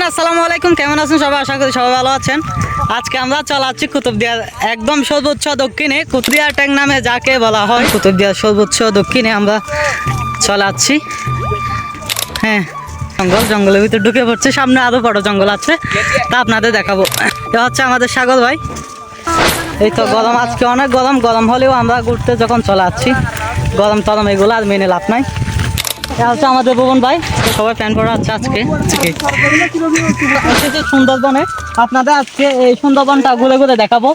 Everyone আসসালামু আলাইকুম। কেমন আছেন সবাই? আশা করি সবাই ভালো আছেন। আজকে আমরা চলাচ্ছি কুতুবদিয়ার একদম সর্বোচ্চ দক্ষিণে, কুতুবদিয়া ট্যাং নামে যাকে বলা হয় কুতুবদিয়ার সর্বোচ্চ দক্ষিণে আমরা চলাচ্ছি হ্যাঁ জঙ্গল, জঙ্গলের ভিতরে ঢুকে পড়ছে। সামনে আরও বড় জঙ্গল আছে, তা আপনাদের দেখাবো। এটা হচ্ছে আমাদের সাগর ভাই। এই তো গরম, আজকে অনেক গরম। গরম হলেও আমরা ঘুরতে যখন চলাচ্ছি গরম টরম এগুলো আর মেনে লাভ নাই। এটা হচ্ছে আমাদের ভুবন ভাই। সবাই প্যান পরা আছে আজকে। সুন্দরবনে আপনাদের আজকে এই সুন্দরবনটা ঘুরে ঘুরে দেখাবো।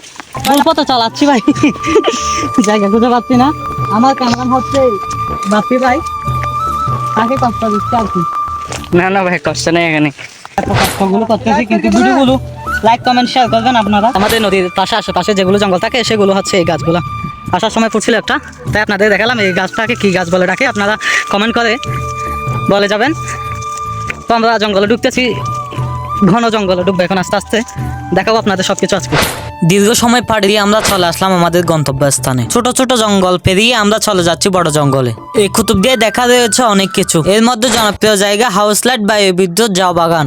চালাচ্ছি ভাই। জায়গা খুঁজে পাচ্ছি না। আমার ক্যামেরা হচ্ছে বাপি ভাই। তাকে কষ্ট দিচ্ছে আর কি। না না ভাই কষ্ট নেই এখানে। এত কষ্টগুলো করতেছি কিন্তু ভিডিওগুলো লাইক কমেন্ট শেয়ার করবেন আপনারা। আমাদের নদীর পাশে আশেপাশে যেগুলো জঙ্গল থাকে সেগুলো হচ্ছে এই গাছগুলো। আসার সময় পড়ছিল একটা। তাই আপনাদের দেখালাম এই গাছটাকে কী গাছ বলে ডাকে, আপনারা কমেন্ট করে বলে যাবেন। তো আমরা জঙ্গলে ঢুকতেছি, ঘন জঙ্গলে ঢুকবো এখন আস্তে আস্তে। দেখাবো আপনাদের সব কিছু আজকে। দীর্ঘ সময় পাড়ি দিয়ে আমরা চলে আসলাম আমাদের গন্তব্যস্থানে। ছোট ছোট জঙ্গল পেরিয়ে আমরা চলে যাচ্ছি বড় জঙ্গলে। এই কুতুব দিয়ে দেখা রয়েছে অনেক কিছু। এর মধ্যে জনপ্রিয় জায়গা হাউস লাইট বা বিদ্যুৎ জাও বাগান।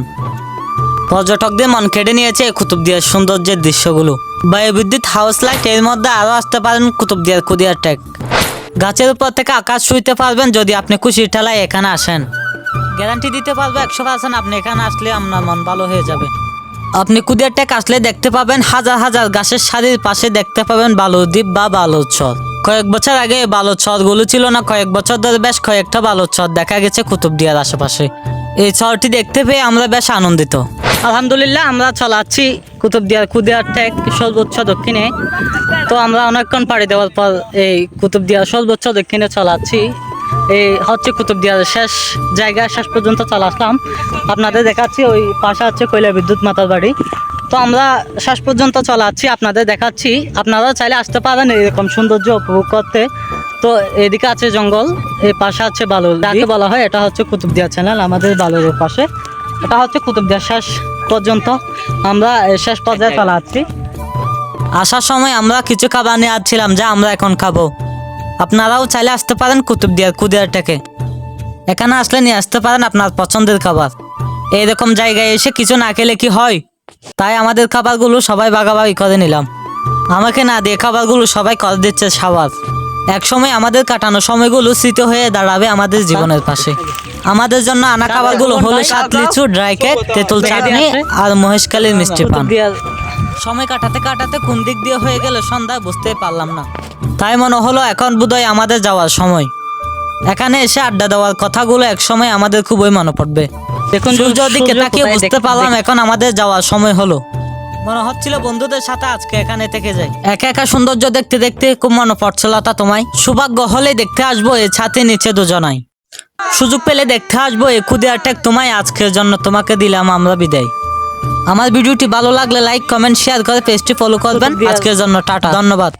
পর্যটকদের মন কেড়ে নিয়েছে এই কুতুবদিয়ার সৌন্দর্যের দৃশ্যগুলো। বায়ুবিদ্যুৎ হাউস লাইটের মধ্যে আরও আসতে পারেন কুতুবদিয়ার কুদিয়ার ট্যাক গাছের উপর থেকে আকাশ শুইতে পারবেন যদি আপনি খুশির ঠেলায় এখানে আসেন। গ্যারান্টি দিতে পারব একশো পার্সেন্ট আপনি এখানে আসলে আপনার মন ভালো হয়ে যাবে। আপনি কুদিয়ার ট্যাক আসলে দেখতে পাবেন, হাজার হাজার গাছের সারির পাশে দেখতে পাবেন বালুদ্বীপ বা বালুচর কয়েক বছর আগে এই বালুচরগুলো ছিল না, কয়েক বছর ধরে বেশ কয়েকটা বালুচর দেখা গেছে কুতুবদিয়ার আশেপাশে। এই চরটি দেখতে পেয়ে আমরা বেশ আনন্দিত। আলহামদুলিল্লাহ, আমরা চলাচ্ছি কুতুবদিয়ার কুদিয়ার টেক সর্বোচ্চ দক্ষিণে। তো আমরা অনেকক্ষণ পাড়ি দেওয়ার পর এই কুতুবদিয়ার সর্বোচ্চ দক্ষিণে চলাচ্ছি এই হচ্ছে কুতুবদিয়ার শেষ জায়গা, শেষ পর্যন্ত চলে আসলাম। আপনাদের দেখাচ্ছি, ওই পাশে হচ্ছে কয়লা বিদ্যুৎ মাতার বাড়ি। তো আমরা শেষ পর্যন্ত চলাচ্ছি আপনাদের দেখাচ্ছি। আপনারা চাইলে আসতে পারেন এরকম সৌন্দর্য উপভোগ করতে। তো এদিকে আছে জঙ্গল, এই পাশে আছে বালুর যাকে বলা হয়, এটা হচ্ছে কুতুবদিয়া চ্যানেল আমাদের বালুরের পাশে এটা হচ্ছে কুতুবদিয়া শেষ পর্যন্ত আমরা শেষ পর্যায়ে চলে আসছি। আসার সময় আমরা কিছু খাবার নিয়ে আসছিলাম যা আমরা এখন খাব। আপনারাও চাইলে আসতে পারেন কুতুবদিয়ার কুদিয়ারটাকে। এখানে আসলে নিয়ে আসতে পারেন আপনার পছন্দের খাবার। এইরকম জায়গায় এসে কিছু না খেলে কি হয়? তাই আমাদের খাবারগুলো সবাই ভাগাভাগি করে নিলাম। আমাকে না দিয়ে খাবারগুলো সবাই করে দিচ্ছে সাবাস এক সময় আমাদের কাটানো সময়গুলো স্মৃতি হয়ে দাঁড়াবে আমাদের জীবনের পাশে। আমাদের জন্য আনা খাবারগুলো হলো সাত লিচু ড্রাই কেক তেঁতুল চাটনি আর মহেশকালীর মিষ্টি পান। সময় কাটাতে কাটাতে কোন দিক দিয়ে হয়ে গেল সন্ধ্যা বুঝতে পারলাম না। তাই মনে হলো এখন বোধহয় আমাদের যাওয়ার সময়। এখানে এসে আড্ডা দেওয়ার কথাগুলো এক সময় আমাদের খুবই মনে পড়বে। দেখুন সূর্যের দিকে তাকিয়ে বুঝতে পারলাম এখন আমাদের যাওয়ার সময় হলো। মনে হচ্ছিল বন্ধুদের সাথে আজকে এখানে থেকে যাই। একা একা সৌন্দর্য দেখতে দেখতে খুব মনে পড়ছিল তা তোমায়। সৌভাগ্য হলে দেখতে আসব এই ছাতে নিচে দুজনাই। সুযোগ পেলে দেখতে আসব এ ট্যাগ তোমায় আজকের জন্য তোমাকে দিলাম আমরা বিদায়। আমার ভিডিওটি ভালো লাগলে লাইক কমেন্ট শেয়ার করে পেজটি ফলো করবেন। আজকের জন্য টাটা। ধন্যবাদ।